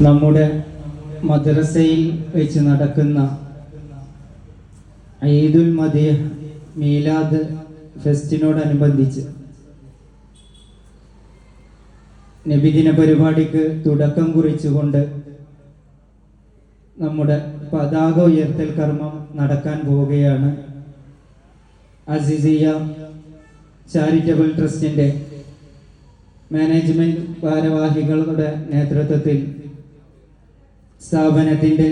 നമ്മുടെ മദ്രസയിൽ വെച്ച് നടക്കുന്ന ഈദുൽ മദീഹ് മീലാദ് ഫെസ്റ്റിനോടനുബന്ധിച്ച് നബിദിന പരിപാടിക്ക് തുടക്കം കുറിച്ചുകൊണ്ട് നമ്മുടെ പതാക ഉയർത്തൽ കർമ്മം നടക്കാൻ പോവുകയാണ് അസിസിയ ചാരിറ്റബിൾ ട്രസ്റ്റിന്റെ മാനേജ്മെന്റ് ഭാരവാഹികളുടെ നേതൃത്വത്തിൽ സ്ഥാപനത്തിന്റെ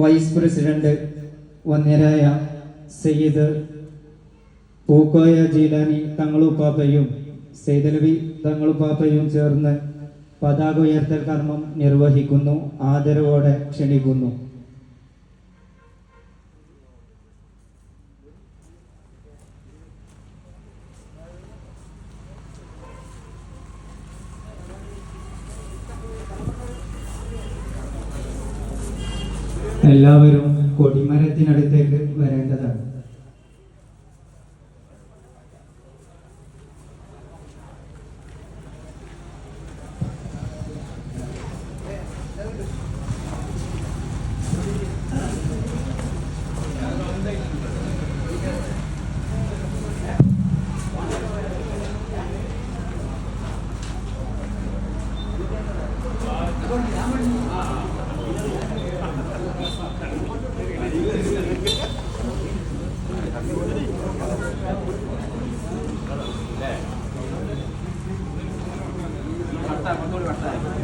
വൈസ് പ്രസിഡന്റ് വന്യരായ സയ്യിദ് പൂക്കോയ ജീലാനി തങ്ങളുപ്പാപ്പയും സെയ്ദലവി തങ്ങളുപ്പാപ്പയും ചേർന്ന് പതാക ഉയർത്തൽ കർമ്മം നിർവഹിക്കുന്നു ആദരവോടെ ക്ഷണിക്കുന്നു. എല്ലാവരും കൊടിമരത്തിനടുത്തേക്ക് വരേണ്ടതാണ്. Thank.